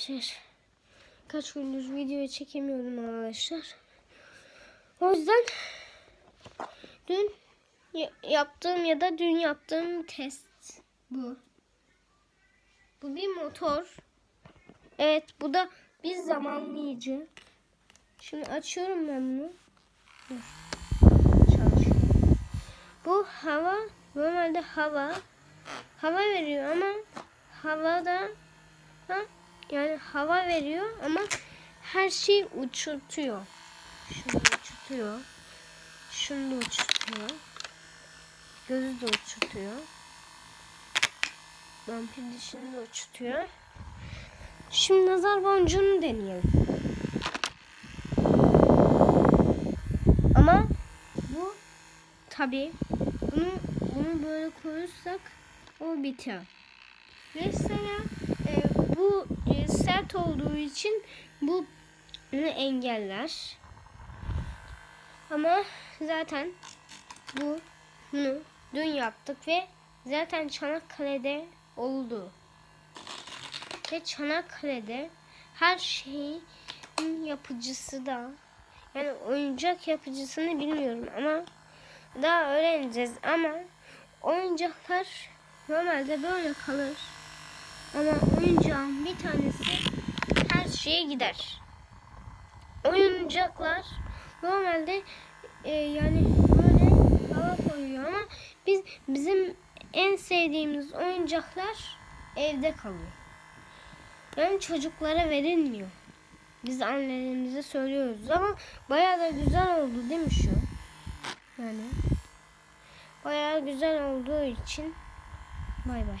arkadaşlar. Kaç gündür video çekemiyorum arkadaşlar. O yüzden dün ya- yaptığım ya da dün yaptığım test bu. Bu bir motor. Evet bu da bir zamanlayıcı. Şimdi açıyorum ben bunu. Dur. Çalışıyor. Bu hava normalde hava hava veriyor ama havada ha, yani hava veriyor ama her şeyi uçurtuyor. Şunu uçurtuyor. Şunu da uçurtuyor. Gözü de uçurtuyor. Vampir dişini de uçurtuyor. Şimdi nazar boncuğunu deneyelim. Ama bu tabi bunu bunu böyle koyarsak o biter. Mesela sert olduğu için bu engeller. Ama zaten bu bunu dün yaptık ve zaten Çanakkale'de oldu. Ve Çanakkale'de her şeyin yapıcısı da yani oyuncak yapıcısını bilmiyorum ama daha öğreneceğiz ama oyuncaklar normalde böyle kalır. Ama oyuncağın bir tanesi şeye gider. Oyuncaklar normalde e, yani böyle hava koyuyor ama biz bizim en sevdiğimiz oyuncaklar evde kalıyor. Yani çocuklara verilmiyor. Biz annelerimize söylüyoruz ama bayağı da güzel oldu değil mi şu? Yani bayağı güzel olduğu için bay bay.